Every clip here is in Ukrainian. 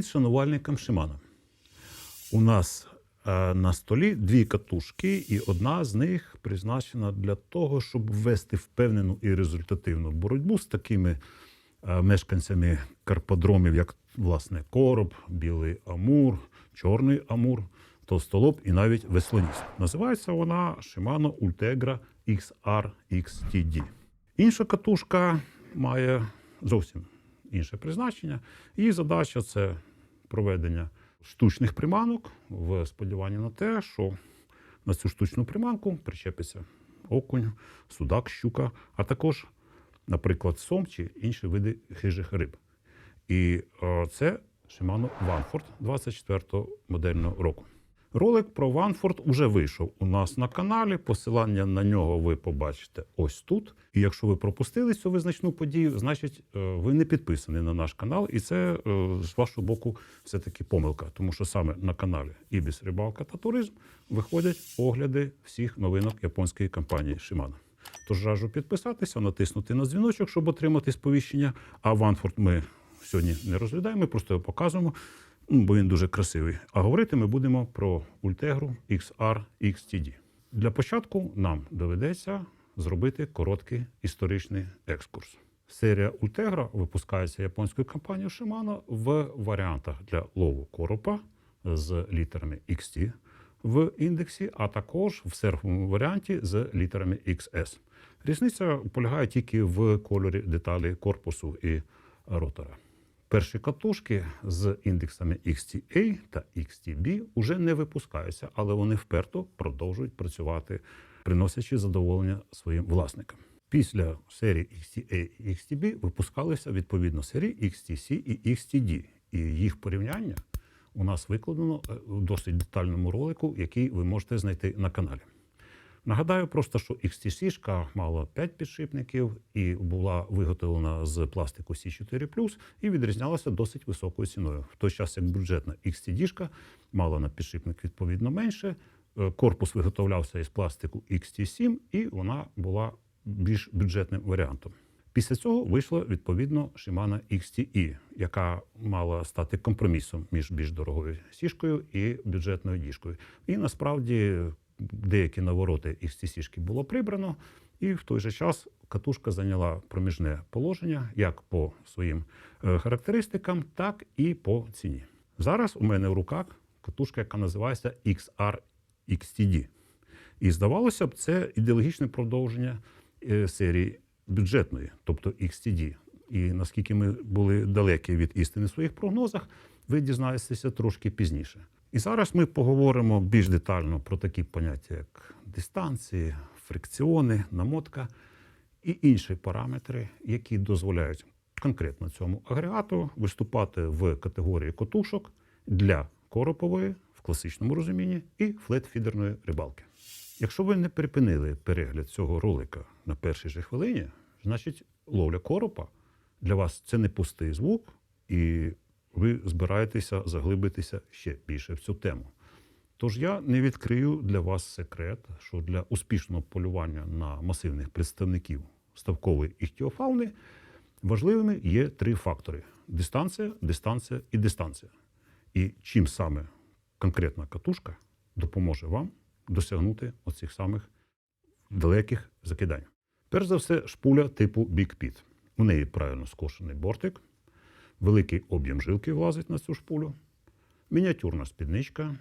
Привіт шанувальникам Шимана. У нас е, на столі дві катушки, і одна з них призначена для того, щоб ввести впевнену і результативну боротьбу з такими е, мешканцями карподромів, як власне короб, білий амур, чорний амур, товстолоб і навіть веслоніст. Називається вона Shimano Ultegra XR XTD. Інша катушка має зовсім інше призначення. Її задача це проведення штучних приманок в сподіванні на те, що на цю штучну приманку причепиться окунь, судак, щука, а також, наприклад, сом чи інші види хижих риб. І е, це Шимано Ванфорд 24-го модельного року. Ролик про Ванфорд уже вийшов у нас на каналі. Посилання на нього ви побачите ось тут. І якщо ви пропустили цю визначну подію, значить е, ви не підписані на наш канал, і це е, з вашого боку все-таки помилка, тому що саме на каналі Ібіс Рибалка та Туризм виходять огляди всіх новинок японської компанії Shimano. Тож раджу підписатися, натиснути на дзвіночок, щоб отримати сповіщення. А Ванфорд ми сьогодні не розглядаємо, ми просто його показуємо, бо він дуже красивий. А говорити ми будемо про Ultegra XR XTD. Для початку нам доведеться зробити короткий історичний екскурс. Серія Ultegra випускається японською компанією Shimano в варіантах для лову коропа з літерами XT в індексі, а також в серфовому варіанті з літерами XS. Різниця полягає тільки в кольорі деталі корпусу і ротора. Перші катушки з індексами XTA та XTB уже не випускаються, але вони вперто продовжують працювати, приносячи задоволення своїм власникам. Після серії XTA і XTB випускалися відповідно серії XTC і XTD, і їх порівняння у нас викладено е, у досить детальному ролику, який ви можете знайти на каналі. Нагадаю просто, що XTC мала 5 підшипників і була виготовлена з пластику C4 і відрізнялася досить високою ціною. В той час, як бюджетна XTD мала на підшипник відповідно менше. Е, Корпус виготовлявся із пластику XT7, і вона була більш бюджетним варіантом. Після цього вийшла відповідно Shimano XTE, яка мала стати компромісом між більш дорогою сішкою і бюджетною діжкою. І насправді деякі навороти XT-сішки було прибрано, і в той же час катушка зайняла проміжне положення як по своїм е, характеристикам, так і по ціні. Зараз у мене в руках катушка, яка називається XR XTD. І здавалося б, це ідеологічне продовження е, серії бюджетної, тобто XTD. І наскільки ми були далекі від істини в своїх прогнозах, ви дізнаєтеся трошки пізніше. І зараз ми поговоримо більш детально про такі поняття, як дистанції, фрикціони, намотка і інші параметри, які дозволяють конкретно цьому агрегату виступати в категорії котушок для коропової в класичному розумінні і флетфідерної рибалки. Якщо ви не припинили перегляд цього ролика на першій же хвилині, значить ловля коропа для вас це не пустий звук, і ви збираєтеся заглибитися ще більше в цю тему. Тож я не відкрию для вас секрет, що для успішного полювання на масивних представників ставкової іхтіофауни важливими є три фактори: дистанція, дистанція і дистанція. І чим саме конкретна катушка допоможе вам досягнути оцих самих далеких закидань. Перш за все, шпуля типу Big Pit. У неї правильно скошений бортик, великий об'єм жилки влазить на цю шпулю, мініатюрна спідничка.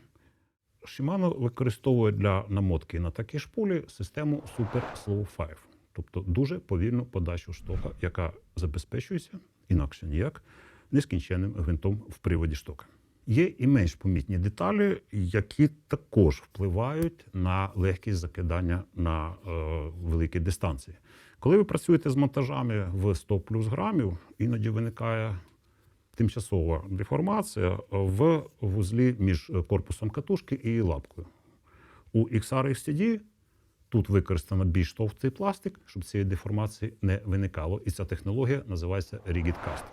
Shimano використовує для намотки на такі шпулі систему Super Slow 5, тобто дуже повільну подачу штока, яка забезпечується, інакше ніяк, нескінченним гвинтом в приводі штока. Є і менш помітні деталі, які також впливають на легкість закидання на е, великі дистанції. Коли ви працюєте з монтажами в 100 плюс грамів, іноді виникає тимчасова деформація в вузлі між корпусом катушки і лапкою. У XR XTD тут використано більш товстий пластик, щоб цієї деформації не виникало. І ця технологія називається Rigid Cast.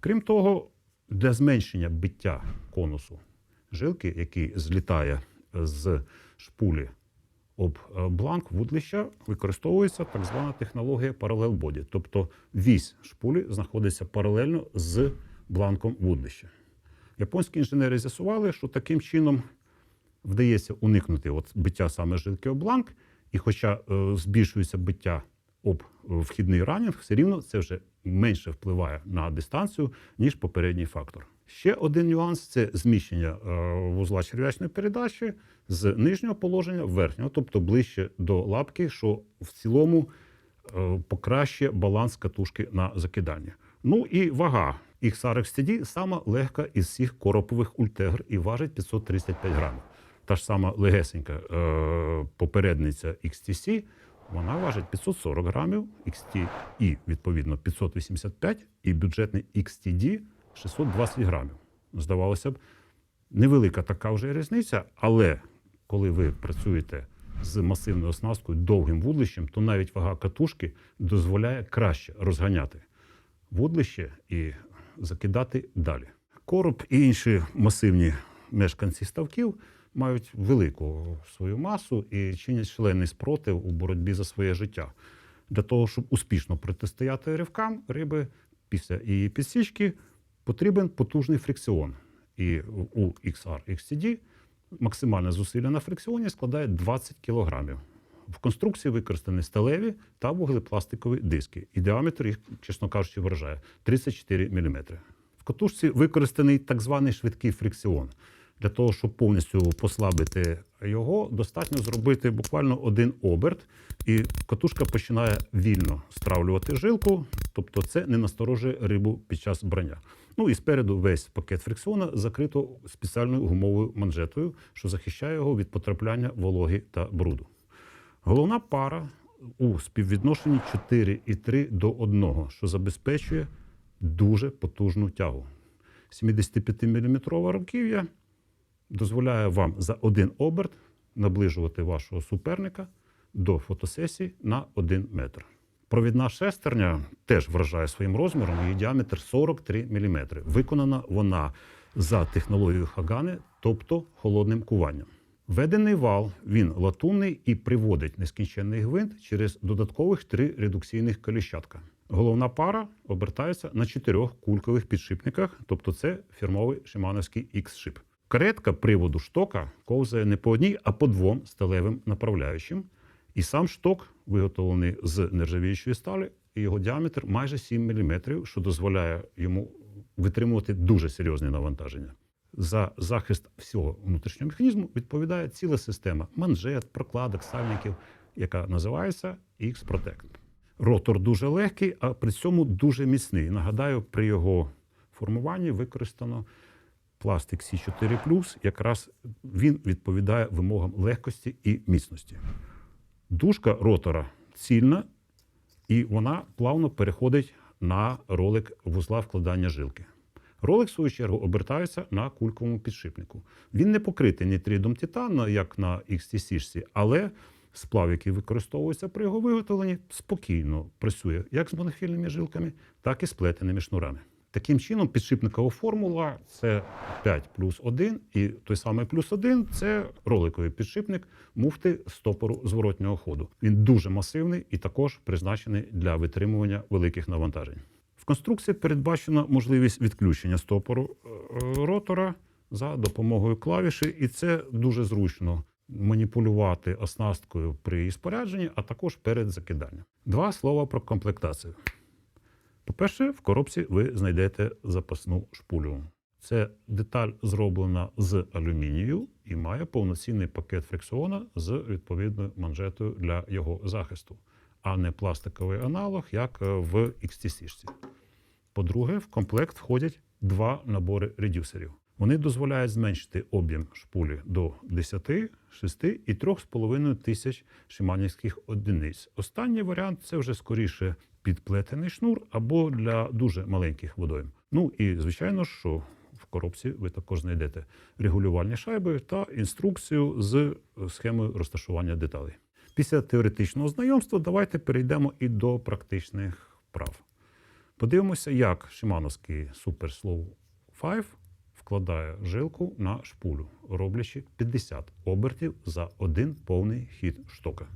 Крім того, для зменшення биття конусу жилки, який злітає з шпулі об е, бланк вудлища, використовується так звана технологія Parallel Body. Тобто вісь шпулі знаходиться паралельно з бланком вудлища. Японські інженери з'ясували, що таким чином вдається уникнути от биття саме об бланк, і хоча е, збільшується биття об е, вхідний ранінг, все рівно це вже менше впливає на дистанцію, ніж попередній фактор. Ще один нюанс це зміщення е, вузла черв'ячної передачі з нижнього положення в верхнього, тобто ближче до лапки, що в цілому покращує баланс катушки на закидання. Ну і вага. XR XTD сама легка із всіх коропових ультегр і важить 535 грамів. Та ж сама легесенька е, попередниця XTC, вона важить 540 грамів, XTI, відповідно, 585, і бюджетний XTD 620 грамів. Здавалося б, невелика така вже різниця, але коли ви працюєте з масивною оснасткою, довгим вудлищем, то навіть вага катушки дозволяє краще розганяти вудлище і закидати далі. Короб і інші масивні мешканці ставків мають велику свою масу і чинять членний спротив у боротьбі за своє життя. Для того, щоб успішно протистояти ривкам риби після її підсічки, потрібен потужний фрикціон. І у XR XCD максимальне зусилля на фрикціоні складає 20 кг. В конструкції використані сталеві та вуглепластикові диски. І діаметр їх, чесно кажучи, вражає 34 мм. В катушці використаний так званий швидкий фрикціон. Для того, щоб повністю послабити його, достатньо зробити буквально один оберт, і катушка починає вільно стравлювати жилку, тобто це не насторожує рибу під час брання. Ну і спереду весь пакет фрикціона закрито спеціальною гумовою манжетою, що захищає його від потрапляння вологи та бруду. Головна пара у співвідношенні 4,3 до 1, що забезпечує дуже потужну тягу. 75-мм руків'я дозволяє вам за один оберт наближувати вашого суперника до фотосесії на 1 метр. Провідна шестерня теж вражає своїм розміром, її діаметр 43 мм. Виконана вона за технологією Хагани, тобто холодним куванням. Введений вал він латунний і приводить нескінченний гвинт через додаткових три редукційних коліщатка. Головна пара обертається на чотирьох кулькових підшипниках, тобто це фірмовий шимановський X-шип. Каретка приводу штока ковзає не по одній, а по двом сталевим направляючим. І сам шток виготовлений з нержавіючої сталі, і його діаметр майже 7 мм, що дозволяє йому витримувати дуже серйозні навантаження. За захист всього внутрішнього механізму відповідає ціла система манжет, прокладок, сальників, яка називається X-Protect. Ротор дуже легкий, а при цьому дуже міцний. Нагадаю, при його формуванні використано пластик C4 якраз він відповідає вимогам легкості і міцності. Дужка ротора цільна, і вона плавно переходить на ролик вузла вкладання жилки. Ролик, в свою чергу, обертається на кульковому підшипнику. Він не покритий нітридом титану, як на XTC, але сплав, який використовується при його виготовленні, спокійно працює як з монофільними жилками, так і з плетеними шнурами. Таким чином, підшипникова формула це 5 плюс 1, і той самий плюс 1 це роликовий підшипник муфти стопору зворотнього ходу. Він дуже масивний і також призначений для витримування великих навантажень. Конструкції передбачена можливість відключення стопору е, ротора за допомогою клавіші, і це дуже зручно маніпулювати оснасткою при її спорядженні, а також перед закиданням. Два слова про комплектацію. По-перше, в коробці ви знайдете запасну шпулю. Це деталь зроблена з алюмінію і має повноцінний пакет фрикціона з відповідною манжетою для його захисту, а не пластиковий аналог, як в XTC. По-друге, в комплект входять два набори редюсерів. Вони дозволяють зменшити об'єм шпулі до 10, 6 і 3,5 тисяч шиманівських одиниць. Останній варіант це вже скоріше підплетений шнур або для дуже маленьких водойм. Ну і звичайно, що в коробці ви також знайдете регулювальні шайби та інструкцію з схемою розташування деталей. Після теоретичного знайомства давайте перейдемо і до практичних вправ. Подивимося, як шимановський Super Slow 5 вкладає жилку на шпулю, роблячи 50 обертів за один повний хід штока.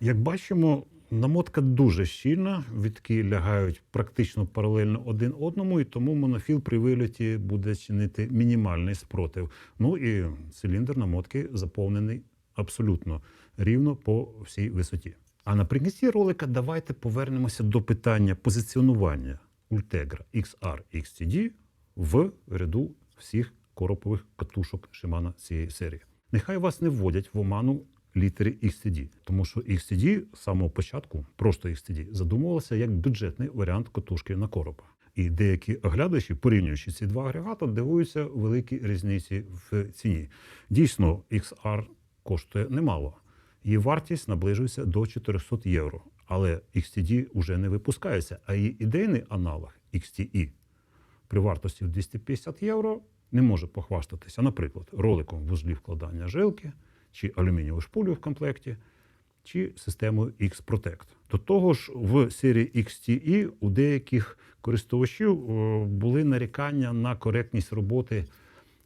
Як бачимо, намотка дуже щільна, вітки лягають практично паралельно один одному, і тому монофіл при вильоті буде чинити мінімальний спротив. Ну і циліндр намотки заповнений абсолютно рівно по всій висоті. А наприкінці ролика давайте повернемося до питання позиціонування Ultegra XR XTD в ряду всіх коропових катушок Shimano цієї серії. Нехай вас не вводять в оману літери XTD, тому що XTD з самого початку, просто XTD, задумувалося як бюджетний варіант катушки на коропа. І деякі оглядачі, порівнюючи ці два агрегати, дивуються великій різниці в ціні. Дійсно, XR коштує немало. Її вартість наближується до 400 євро. Але XTD вже не випускається, а її ідейний аналог XTE при вартості в 250 євро не може похвастатися, наприклад, роликом вузлів вкладання жилки, чи алюмінієвою шпулею в комплекті, чи системою X-Protect. До того ж, в серії XTE у деяких користувачів е, були нарікання на коректність роботи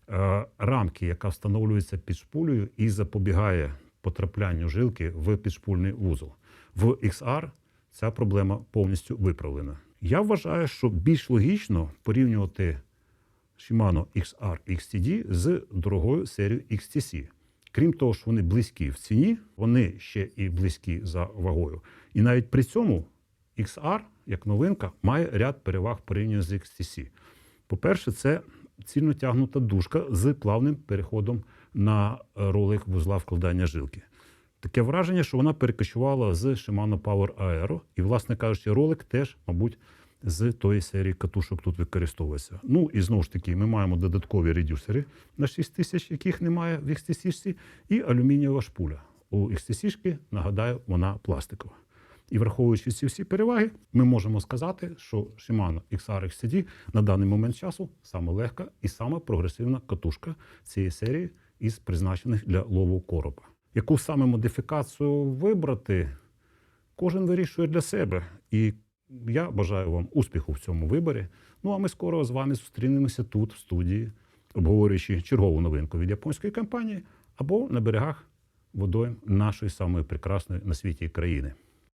е, рамки, яка встановлюється під шпулею і запобігає потраплянню жилки в підшпульний вузол. В XR ця проблема повністю виправлена. Я вважаю, що більш логічно порівнювати Shimano XR XTD з дорогою серією XTC. Крім того, що вони близькі в ціні, вони ще і близькі за вагою. І навіть при цьому XR, як новинка, має ряд переваг порівняно з XTC. По-перше, це цільно тягнута дужка з плавним переходом на ролик вузла вкладання жилки. Таке враження, що вона перекочувала з Shimano Power Aero. І, власне кажучи, ролик теж, мабуть, з тої серії катушок тут використовується. Ну і знову ж таки, ми маємо додаткові редюсери на 6 тисяч, яких немає в XTC, і алюмінієва шпуля. У XTC, нагадаю, вона пластикова. І враховуючи ці всі переваги, ми можемо сказати, що Shimano XR XCD на даний момент часу саме легка і саме прогресивна катушка цієї серії із призначених для лову коропа. Яку саме модифікацію вибрати, кожен вирішує для себе. І я бажаю вам успіху в цьому виборі. Ну а ми скоро з вами зустрінемося тут, в студії, обговорюючи чергову новинку від японської компанії або на берегах водойм нашої самої прекрасної на світі країни.